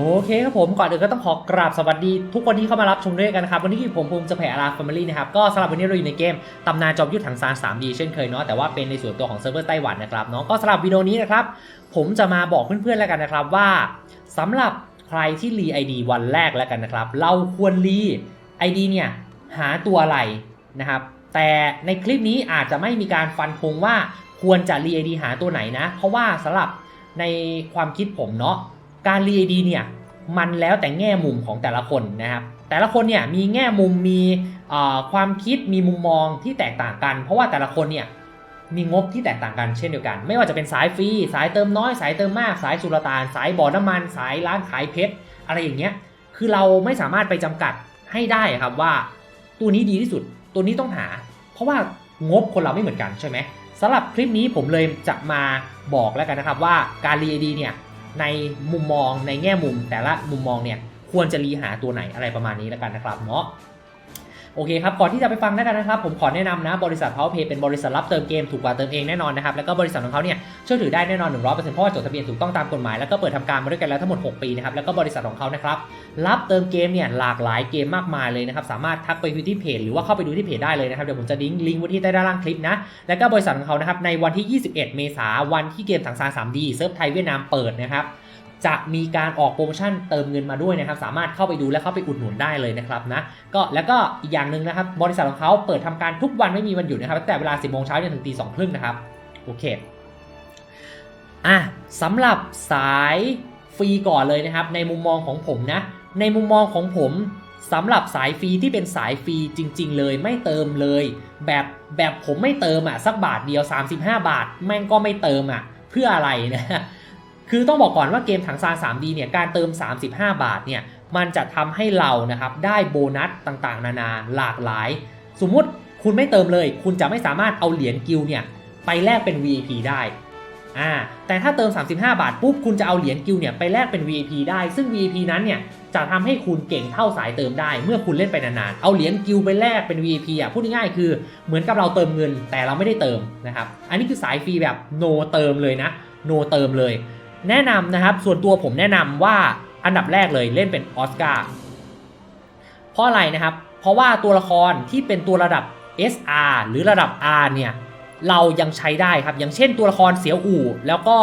โอเคครับผมก่อนอื่นก็ต้องขอกราบสวัสดี ทุกคนที่เข้ามารับชมด้วยกันนะครับวันนี้ผมภูมิจะแผ่อาราฟามิลี่นะครับก็สำหรับวันนี้เราอยู่ในเกมตำนานจอมยุทธถังซาน 3D เช่นเคยเนาะแต่ว่าเป็นในส่วนตัวของเซิร์ฟเวอร์ไต้หวันนะครับเนาะก็สำหรับวิดีโอนี้นะครับผมจะมาบอกเพื่อนๆแล้วกันนะครับว่าสำหรับใครที่รี ID วันแรกแล้วกันนะครับเราควรรี ID เนี่ยหาตัวอะไรนะครับแต่ในคลิปนี้อาจจะไม่มีการฟันธงว่าควรจะรี ID หาตัวไหนนะ เพราะว่าสำหรับในความคิดผมเนาะ การรี ID เนี่ยมันแล้วแต่แง่มุมของแต่ละคนนะครับ แต่ละคนเนี่ยมีแง่มุมมีความคิดมีมุมมองที่แตกต่างกัน เพราะว่าแต่ละคนเนี่ยมีงบที่แตกต่างกันเช่นเดียวกัน ไม่ว่าจะเป็นสายฟรีสายเติมน้อยสายเติมมาก สายสุลต่าน สายบ่อน้ำมัน สายร้านขายเพชรอะไรอย่างเงี้ยคือเราไม่สามารถไปจำกัดให้ได้ครับว่า ตัวนี้ดีที่สุดตัวนี้ต้องหา เพราะว่างบคนเราไม่เหมือนกันใช่ไหมสำหรับคลิปนี้ผมเลยจะมาบอกแล้วกันนะครับว่าการรีดีเนี่ย ในมุมมองในแง่มุมแต่ละมุมมองเนี่ยควรจะรีหาตัวไหนอะไรประมาณนี้แล้วกันนะครับเนาะ โอเคครับก่อนที่จะไปฟังแล้วกันนะครับ ผมขอแนะนำนะ บริษัท Powerpay เป็นบริษัทรับเติมเกมถูกกว่าเติมเองแน่นอนนะครับ แล้วก็บริษัทของเขาเนี่ยเชื่อถือได้แน่นอน100%เพราะว่าจดทะเบียนถูกต้องตามกฎหมาย แล้วก็เปิดทำการมาด้วยกันแล้วทั้งหมด 6 ปีนะครับ แล้วก็บริษัทของเขานะครับรับเติมเกมเนี่ยหลากหลายเกมมากมายเลยนะครับ สามารถทักไปที่เพจหรือว่าเข้าไปดูที่เพจได้เลยนะครับ เดี๋ยวผมจะลิงก์ลิงก์ไว้ที่ใต้ด้านล่างคลิปนะ แล้วก็บริษัทของเขานะครับในวันที่ 21 เมษาวันที่เกมถังซาน 3D เซิร์ฟไทยเวียดนามเปิดนะครับ จะมีการออกโปรโมชั่นเติมเงินมาด้วยนะครับ สามารถเข้าไปดูและเข้าไปอุดหนุนได้เลยนะครับนะก็แล้วก็อีกอย่างหนึ่งนะครับ บริษัทของเขาเปิดทำการทุกวันไม่มีวันหยุดนะครับตั้งแต่เวลา 10โมงเช้าจนถึงตีสองครึ่งนะครับโอเคอะสำหรับสายฟรีก่อนเลยนะครับ ในมุมมองของผมนะ ในมุมมองของผมสำหรับสายฟรีที่เป็นสายฟรีจริง ๆ เลยไม่เติมเลย แบบแบบผมไม่เติมอะสักบาทเดียว 35 บาท แม่งก็ไม่เติมอะเพื่ออะไรนะ คือต้องบอกก่อนว่าเกมถังซาน 3D เนี่ยการเติม 35 บาทเนี่ยมันจะทำให้เรานะครับได้โบนัสต่างๆ นานาหลากหลาย สมมุติคุณไม่เติมเลย คุณจะไม่สามารถเอาเหรียญกิลเนี่ยไปแลกเป็น VIP ได้อ่าแต่ถ้าเติม 35 บาทปุ๊บคุณจะเอาเหรียญกิลเนี่ยไปแลกเป็น VIP ได้ ซึ่ง VIP นั้นเนี่ยจะทำให้คุณเก่งเท่าสายเติมได้ เมื่อคุณเล่นไปนานๆ เอาเหรียญกิลไปแลกเป็น VIP อะพูดง่ายๆคือเหมือนกับเราเติมเงินแต่เราไม่ได้เติมนะครับ อันนี้คือสายฟรีแบบ no เติมเลยนะ no เติมเลย แนะนำนะครับ ส่วนตัวผมแนะนำว่าอันดับแรกเลยเล่นเป็นออสการ์เพราะอะไรนะครับ เพราะว่าตัวละครที่เป็นตัวระดับ SR หรือระดับ R เนี่ยเรายังใช้ได้ครับ อย่างเช่นตัวละครเสียวอู่ แล้วก็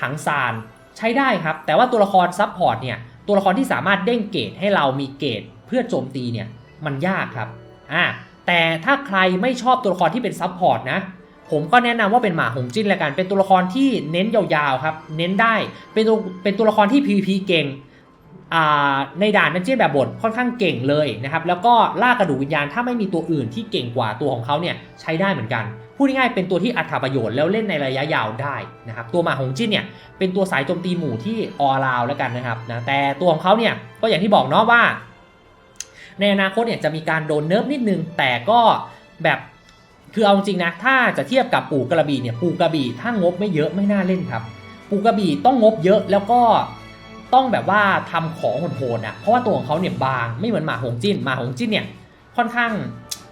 ถังซานใช้ได้ครับ แต่ว่าตัวละครซับพอร์ตเนี่ยตัวละครที่สามารถเด้งเกรดให้เรามีเกรดเพื่อโจมตีเนี่ยมันยากครับอ่าแต่ถ้าใครไม่ชอบตัวละครที่เป็นซับพอร์ตนะ ผมก็แนะนำว่าเป็นหมาหงจิ้นละกัน เป็นตัวละครที่เน้นยาวๆครับ เน้นได้ เป็นตัวเป็นตัวละครที่ PVP เก่งในด่านนันเจี้ยแบบบทค่อนข้างเก่งเลยนะครับ แล้วก็ล่ากระดูกวิญญาณถ้าไม่มีตัวอื่นที่เก่งกว่าตัวของเขาเนี่ยใช้ได้เหมือนกัน พูดง่ายๆเป็นตัวที่อัตราประโยชน์แล้วเล่นในระยะยาวได้นะครับ ตัวหมาหงจิ้นเนี่ยเป็นตัวสายโจมตีหมู่ที่ออราวแล้วกันนะครับนะแต่ตัวของเขาเนี่ยก็อย่างที่บอกเนาะว่า ในอนาคตเนี่ยจะมีการโดนเนิร์ฟนิดนึงแต่ก็แบบ คือเอาจริงนะ ถ้าจะเทียบกับปู่กระบี่เนี่ยปู่กระบี่ถ้างบไม่เยอะไม่น่าเล่นครับ ปู่กระบี่ต้องงบเยอะแล้วก็ต้องแบบว่าทำของโหดๆอะเพราะว่าตัวของเขาเนี่ยบางไม่เหมือนหมาหงจิ้นหมาหงจิ้นเนี่ยค่อนข้าง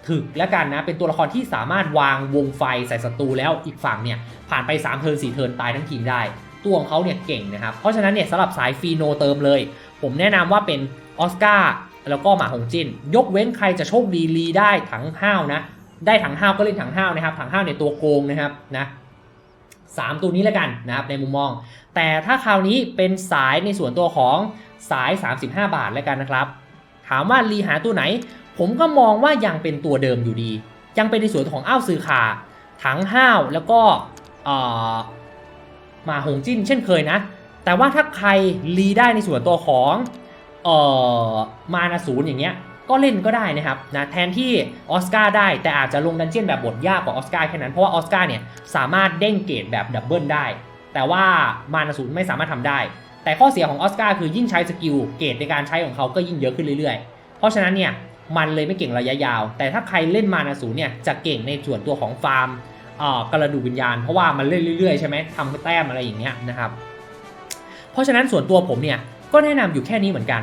ถึกแล้วกันนะ เป็นตัวละครที่สามารถวางวงไฟใส่ศัตรูแล้วอีกฝั่งเนี่ยผ่านไป3เทิร์น4เทิร์นตายทั้งทีมได้ ตัวของเขาเนี่ยเก่งนะครับ เพราะฉะนั้นเนี่ยสำหรับสายฟีโนเติมเลย ผมแนะนำว่าเป็นออสการ์แล้วก็หมาหงจินยกเว้นใครจะโชคดีรีได้ถังห้าวนะ ได้ถังห้าวก็เล่นถังห้าวนะครับ ถังห้าวเนี่ยตัวโกงนะครับนะสามตัวนี้แล้วกันนะครับในมุมมอง แต่ถ้าคราวนี้เป็นสายในส่วนตัวของสาย 35 บาทแล้วกันนะครับ ถามว่ารีหาตัวไหน ผมก็มองว่ายังเป็นตัวเดิมอยู่ดี ยังเป็นในส่วนของอ้าวซื้อขาถังห้าวแล้วก็มาหงจิ้นเช่นเคยนะ แต่ว่าถ้าใครรีได้ในส่วนตัวของออมานาศูนย์อย่างเงี้ย ก็เล่นก็ได้นะครับนะแทนที่ออสการ์ได้แต่อาจจะลงดันเจียนแบบบทยากกว่าออสการ์แค่นั้น เพราะว่าออสการ์เนี่ยสามารถเด้งเกรดแบบดับเบิลได้ แต่ว่ามานาศูนไม่สามารถทำได้ แต่ข้อเสียของออสการ์คือยิ่งใช้สกิลเกรดในการใช้ของเขาก็ยิ่งเยอะขึ้นเรื่อยๆ เพราะฉะนั้นเนี่ยมันเลยไม่เก่งระยะยาว แต่ถ้าใครเล่นมานาศูนเนี่ยจะเก่งในส่วนตัวของฟาร์มเอ่อกระดูกวิญญาณ เพราะว่ามันเล่นเรื่อยๆใช่ไหมทำแต้มอะไรอย่างเงี้ยนะครับ เพราะฉะนั้นส่วนตัวผมเนี่ยก็แนะนำอยู่แค่นี้เหมือนกัน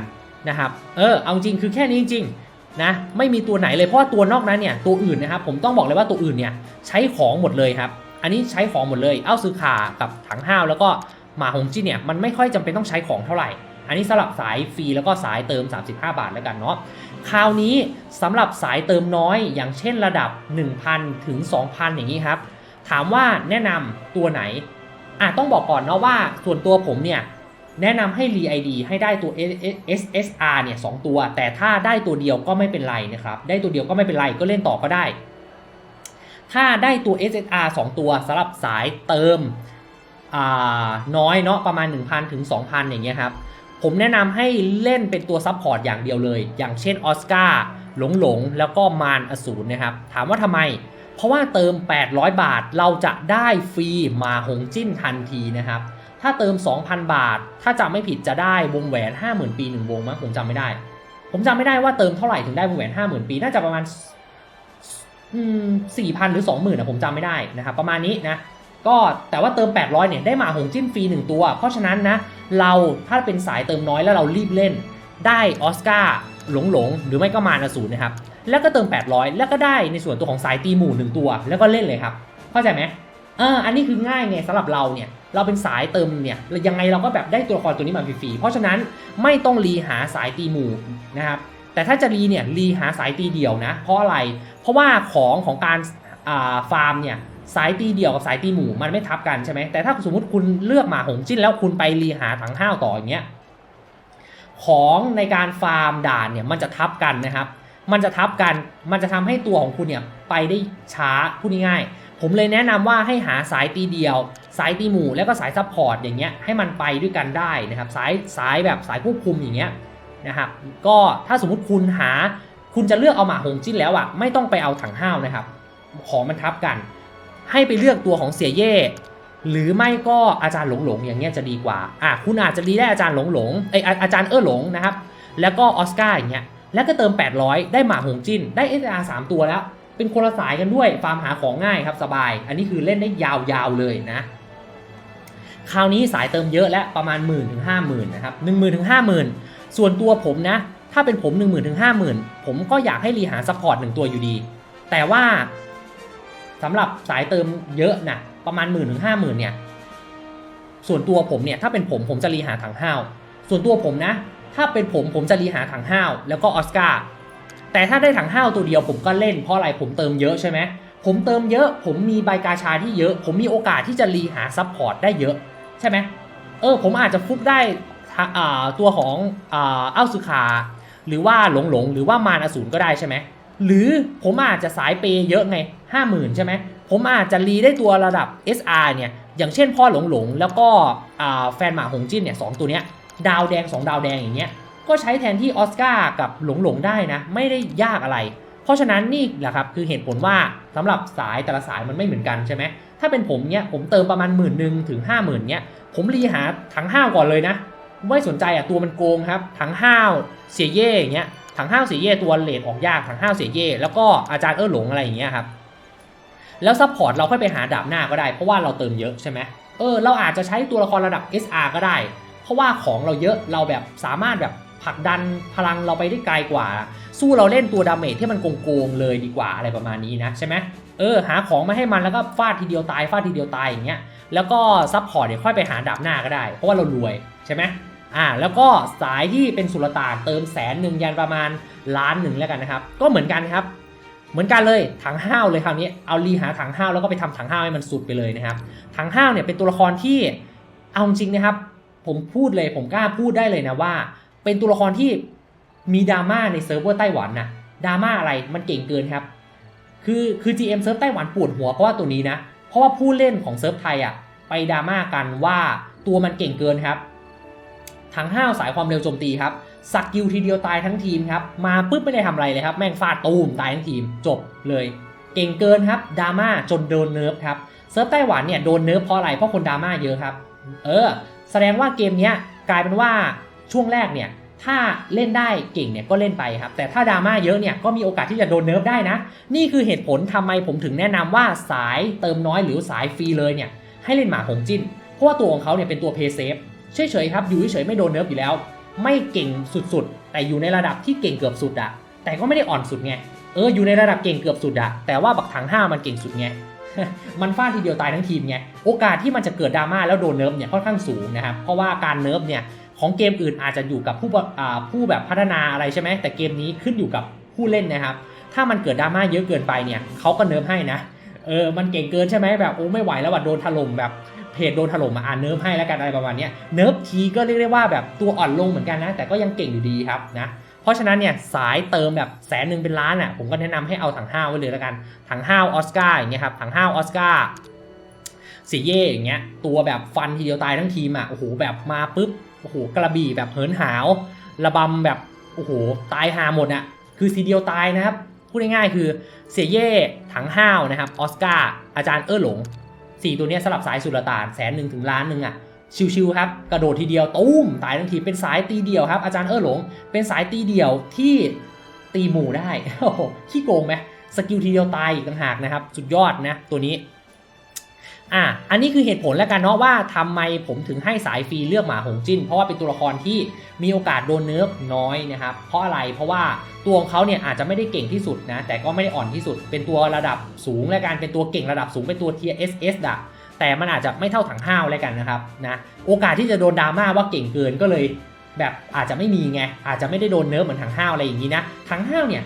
นะครับเออเอาจริงคือแค่นี้จริงๆนะไม่มีตัวไหนเลยเพราะว่าตัวนอกนั้นเนี่ยตัวอื่นนะครับผมต้องบอกเลยว่าตัวอื่นเนี่ยใช้ของหมดเลยครับอันนี้ใช้ของหมดเลยเอ้าซื้อขากับถังห้าวแล้วก็หมาหงจีเนี่ยมันไม่ค่อยจำเป็นต้องใช้ของเท่าไหร่ อันนี้สำหรับสายฟรีแล้วก็สายเติม 35 บาทแล้วกันเนาะคราวนี้สำหรับสายเติมน้อย อย่างเช่นระดับ 1,000 ถึง 2,000 อย่างนี้ครับถามว่าแนะนำตัวไหนอะต้องบอกก่อนเนาะว่าส่วนตัวผมเนี่ย แนะนำให้รี ID ให้ได้ตัว SSR เนี่ยสองตัว แต่ถ้าได้ตัวเดียวก็ไม่เป็นไรนะครับ ได้ตัวเดียวก็ไม่เป็นไรก็เล่นต่อก็ได้ ถ้าได้ตัว SSR 2 ตัวสำหรับสายเติมอ่าน้อยเนาะประมาณ 1,000 ถึง 2,000 อย่างเงี้ยครับผมแนะนำให้เล่นเป็นตัวซับพอร์ตอย่างเดียวเลย อย่างเช่นออสการ์หลงหลงแล้วก็มารอสูรนะครับ ถามว่าทำไม เพราะว่าเติม 800 บาทเราจะได้ฟรีมาหงจิ้นทันทีนะครับ ถ้าเติม 2,000 บาท ถ้าจำไม่ผิดจะได้วงแหวน 50,000 ปี 1 วงมั้งผมจำไม่ได้ ผมจำไม่ได้ว่าเติมเท่าไหร่ถึงได้วงแหวน 50,000 ปี น่าจะประมาณอืม4,000หรือ 20,000นะผมจำไม่ได้นะครับประมาณนี้นะก็แต่ว่าเติม 800 เนี่ยได้หมาหงจิ้นฟรี 1 ตัว เพราะฉะนั้นนะเราถ้าเป็นสายเติมน้อยแล้วเรารีบเล่น ได้ออสการ์หลงหลงหรือไม่ก็มารอสูรนะครับแล้วก็เติม 800 แล้วก็ได้ในส่วนตัวของสายตีหมู่ 1 ตัว แล้วก็เล่นเลยครับ เข้าใจไหม อออันนี้คือง่ายไงสำหรับเราเนี่ยเราเป็นสายเติมเนี่ยยังไงเราก็แบบได้ตัวละครตัวนี้มาฟรีๆเพราะฉะนั้นไม่ต้องรีหาสายตีหมู่นะครับแต่ถ้าจะรีเนี่ยรีหาสายตีเดี่ยวนะเพราะอะไร เพราะว่าของของการอ่าฟาร์มเนี่ยสายตีเดี่ยวกับสายตีหมู่มันไม่ทับกันใช่ไหมแต่ถ้าสมมติคุณเลือกหมาหงจิ้นแล้วคุณไปรีหาถังห้าวต่ออย่างเงี้ยของในการฟาร์มด่านเนี่ยมันจะทับกันนะครับ มันจะทับกันมันจะทำให้ตัวของคุณเนี่ยไปได้ช้าพูดง่าย ผมเลยแนะนำว่าให้หาสายตีเดียว สายตีหมู่แล้วก็สายซัพพอร์ตอย่างเงี้ยให้มันไปด้วยกันได้นะครับ สายสายแบบสายควบคุมอย่างเงี้ยนะครับก็ถ้าสมมุติคุณหาคุณจะเลือกเอาหมาหงจิ้นแล้วอะไม่ต้องไปเอาถังห้าวนะครับ ของมันทับกัน ให้ไปเลือกตัวของเสียเย่หรือไม่ก็อาจารย์หลงหลงอย่างเงี้ยจะดีกว่าอะคุณอาจจะรีได้อาจารย์หลงหลงไออาอาจารย์เออหลงนะครับ แล้วก็ออสการ์อย่างเงี้ยแล้วก็เติม 800 ได้หมาหงจิ้นได้ SR 3ตัวแล้ว เป็นคนละสายกันด้วย ฟาร์มหาของง่ายครับสบาย อันนี้คือเล่นได้ยาวๆเลยนะ คราวนี้สายเติมเยอะและประมาณ1 0 0 0 0ถึง50,000นะครับ1 0,000ถึง50,000ส่วนตัวผมนะ ถ้าเป็นผม1 0,000ถึง50,000ผมก็อยากให้รีหาซัพพอร์ตหนึ่งตัวอยู่ดี แต่ว่าสำหรับสายเติมเยอะนะประมาณ1 0 0 0 0ถึง50,000เนี่ย ส่วนตัวผมเนี่ยถ้าเป็นผมผมจะรีหาถังห้าว ส่วนตัวผมนะ ถ้าเป็นผมผมจะรีหาถังห้าวแล้วก็ออสการ์ แต่ถ้าได้ถังห้าวตัวเดียวผมก็เล่นเพราะอะไรผมเติมเยอะใช่ไหมผมเติมเยอะ ผมมีใบกาชาที่เยอะ ผมมีโอกาสที่จะรีหาซัพพอร์ตได้เยอะใช่ไหมเออผมอาจจะฟุกได้ตัวของอ้าวสุขาหรือว่าหลงหลงหรือว่ามารอสูรก็ได้ใช่ไหมหรือผมอาจจะสายเปย์เยอะไงห้าหมื่นใช่ไหมผมอาจจะรีได้ตัวระดับ SR เนี่ยอย่างเช่นพ่อหลงหลงแล้วก็แฟนหมาหงจิ้นเนี่ยสองตัวเนี้ยดาวแดง 2 ดาวแดงอย่างเงี้ย ก็ใช้แทนที่ออสการ์กับหลงหลงได้นะ ไม่ได้ยากอะไร เพราะฉะนั้นนี่แหละครับคือเหตุผลว่าสำหรับสายแต่ละสายมันไม่เหมือนกันใช่ไหมถ้าเป็นผมเนี้ยผมเติมประมาณหมื่นหนึ่งถึงห้าหมื่นเนี้ยผมรีหาถังห้าวก่อนเลยนะไม่สนใจอะตัวมันโกงครับถังห้าวเสียเย่อย่างเงี้ยถังห้าวเสียเย่ตัวเลดออกยากถังห้าวเสียเย่แล้วก็อาจารย์เออหลงอะไรอย่างเงี้ยครับแล้วซัพพอร์ตเราค่อยไปหาดาบหน้าก็ได้เพราะว่าเราเติมเยอะใช่ไหมเออเราอาจจะใช้ตัวละครระดับ SR ก็ได้ เพราะว่าของเราเยอะเราแบบสามารถแบบ ผลักดันพลังเราไปได้ไกลกว่า สู้เราเล่นตัวดาเมจที่มันโกงๆเลยดีกว่าอะไรประมาณนี้นะใช่ไหมเออหาของมาให้มันแล้วก็ฟาดทีเดียวตายฟาดทีเดียวตายอย่างเงี้ยแล้วก็ซัพพอร์ตเดี๋ยวค่อยไปหาดาบหน้าก็ได้ เพราะว่าเรารวยใช่ไหมอ่าแล้วก็สายที่เป็นสุลต่านเติมแสนหนึ่งยันประมาณล้านหนึ่งแล้วกันนะครับ ก็เหมือนกันครับ เหมือนกันเลยถังห้าวเลยคราวนี้เอารีหาถังห้าวแล้วก็ไปทำถังห้าวให้มันสุดไปเลยนะครับถังห้าวเนี่ยเป็นตัวละครที่เอาจริงนะครับ ผมพูดเลยผมกล้าพูดได้เลยนะว่า เป็นตัวละครที่มีดราม่าในเซิร์ฟเวอร์ไต้หวันนะดราม่าอะไรมันเก่งเกินครับ คือคือ GM เซิร์ฟไต้หวันปวดหัวเพราะว่าตัวนี้นะ เพราะว่าผู้เล่นของเซิร์ฟไทยอะไปดราม่ากันว่าตัวมันเก่งเกินครับถังห้าวสายความเร็วโจมตีครับสกกิลทีเดียวตายทั้งทีมครับ มาปุ๊บไม่ได้ทำอะไรเลยครับ แม่งฟาดตูมตายทั้งทีมจบเลย เก่งเกินครับดราม่าจนโดนเนิร์ฟครับเซิร์ฟไต้หวันเนี่ยโดนเนิร์ฟเพราะอะไรเพราะคนดราม่าเยอะครับ เออ แสดงว่าเกมเนี้ยกลายเป็นว่า ช่วงแรกเนี่ยถ้าเล่นได้เก่งเนี่ยก็เล่นไปครับ แต่ถ้าดราม่าเยอะเนี่ยก็มีโอกาสที่จะโดนเนิร์ฟได้นะ นี่คือเหตุผลทำไมผมถึงแนะนำว่าสายเติมน้อยหรือสายฟรีเลยเนี่ยให้เล่นหมาหงจิ้น เพราะว่าตัวของเขาเนี่ยเป็นตัวเพย์เซฟเฉยๆครับอยู่เฉยๆไม่โดนเนิร์ฟอยู่แล้ว ไม่เก่งสุดๆ แต่อยู่ในระดับที่เก่งเกือบสุดอะแต่ก็ไม่ได้อ่อนสุดไงเอออยู่ในระดับเก่งเกือบสุดอะแต่ว่าบักถังห้ามันเก่งสุดไงมันฟาดทีเดียวตายทั้งทีมไงโอกาสที่มันจะเกิดดราม่าแล้วโดนเนิร์ฟเนี่ยค่อนข้างสูงนะครับเพราะว่าการเนิร์ฟเนี่ย ของเกมอื่นอาจจะอยู่กับผู้ผู้แบบพัฒนาอะไรใช่ไหมแต่เกมนี้ขึ้นอยู่กับผู้เล่นนะครับ ถ้ามันเกิดดราม่าเยอะเกินไปเนี่ยเขาก็เนิร์ฟให้นะเออมันเก่งเกินใช่ไหมแบบโอ้ไม่ไหวแล้วว่ะโดนถล่มแบบเพจโดนถล่มมาอ่านเนิร์ฟให้แล้วกันอะไรประมาณนี้เนิร์ฟทีก็เรียกได้ว่าแบบตัวอ่อนลงเหมือนกันนะ แต่ก็ยังเก่งอยู่ดีครับนะเพราะฉะนั้นเนี่ยสายเติมแบบแสนหนึ่งเป็นล้านอะผมก็แนะนำให้เอาถังห้าวไว้เลยแล้วกันถังห้าวออสการ์อย่างเงี้ยครับถังห้าวออสการ์สีเย่อย่างเงี้ยตัวแบบฟันทีเดียวตายทั้งทีมอะโอ้โหแบบมาปุ๊บ โอ้โหกระบี่แบบเหินหาว ระบำแบบโอ้โหตายหาหมดอะคือทีเดียวตายนะครับพูดง่ายๆคือเสียเย่ถังห้าวนะครับออสการ์อาจารย์เอ้อหลงสี่ตัวเนี้ยสลับสายสุลต่านแสนหนึ่งถึงล้านหนึ่งอะชิวๆครับกระโดดทีเดียวตุ้มตายทั้งทีเป็นสายตีเดียวครับอาจารย์เอ้อหลง เป็นสายตีเดียวที่ตีหมู่ได้โอ้โหขี้โกงไหมสกิลทีเดียวตายอีกต่างหากนะครับ สุดยอดนะตัวนี้ อะอันนี้คือเหตุผลแล้วกันเนาะว่าทำไมผมถึงให้สายฟรีเลือกหมาหงจิ้น เพราะว่าเป็นตัวละครที่มีโอกาสโดนเนิร์ฟน้อยนะครับ เพราะอะไรเพราะว่าตัวของเขาเนี่ยอาจจะไม่ได้เก่งที่สุดนะ แต่ก็ไม่ได้อ่อนที่สุด เป็นตัวระดับสูงและการเป็นตัวเก่งระดับสูงเป็นตัว tier SS อะแต่มันอาจจะไม่เท่าถังห้าวแล้วกันนะครับนะโอกาสที่จะโดนดราม่าว่าเก่งเกินก็เลย แบบอาจจะไม่มีไงอาจจะไม่ได้โดนเนิร์ฟเหมือนถังห้าวอะไรอย่างนี้นะถังห้าวเนี่ย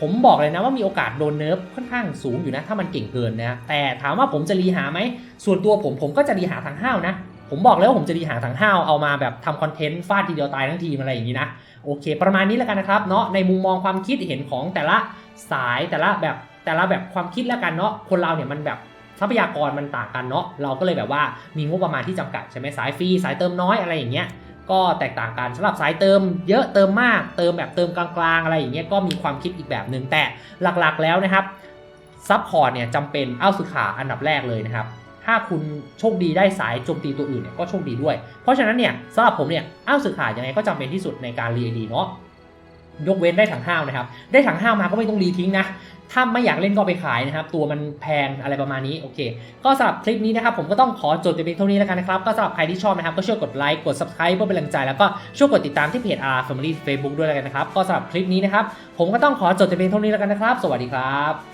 ผมบอกเลยนะว่ามีโอกาสโดนเนิร์ฟค่อนข้างสูงอยู่นะ ถ้ามันเก่งเกินนะ แต่ถามว่าผมจะรีหาไหม ส่วนตัวผมผมก็จะรีหาถังห้าวนะ ผมบอกแล้วว่าผมจะรีหาถังห้าวเอามาแบบทำคอนเทนต์ฟาดทีเดียวตายทั้งทีมอะไรอย่างนี้นะ โอเค ประมาณนี้แล้วกันนะครับเนาะในมุมมองความคิดเห็นของแต่ละสายแต่ละแบบแต่ละแบบความคิดแล้วกันเนาะคนเราเนี่ยมันแบบทรัพยากรมันต่างกันเนาะเราก็เลยแบบว่ามีงบประมาณที่จำกัดใช่ไหมสายฟรีสายเติมน้อยอะไรอย่างเงี้ย ก็แตกต่างกันสำหรับสายเติมเยอะเติมมากเติมแบบเติมกลางๆ อะไรอย่างเงี้ยก็มีความคิดอีกแบบหนึ่งแต่หลักๆแล้วนะครับซับพอร์ตเนี่ยจำเป็นเอาสุขาอันดับแรกเลยนะครับ ถ้าคุณโชคดีได้สายโจมตีตัวอื่นเนี่ยก็โชคดีด้วย เพราะฉะนั้นเนี่ยสำหรับผมเนี่ยเอาสุขายังไงก็จำเป็นที่สุดในการรีดีเนาะ ยกเว้นได้ถังห้าวนะครับ ได้ถังห้าวมาก็ไม่ต้องรีทิ้งนะ ถ้าไม่อยากเล่นก็ไปขายนะครับ ตัวมันแพงอะไรประมาณนี้ โอเค ก็สำหรับคลิปนี้นะครับ ผมก็ต้องขอจบไปเพียงเท่านี้แล้วกันนะครับ ก็สำหรับใครที่ชอบนะครับ ก็ช่วยกดไลค์ กด subscribe เพื่อเป็นกำลังใจ แล้วก็ช่วยกดติดตามที่เพจ R Family Facebook ด้วยแล้วกันนะครับ ก็สำหรับคลิปนี้นะครับ ผมก็ต้องขอจบไปเพียงเท่านี้แล้วกันนะครับ สวัสดีครับ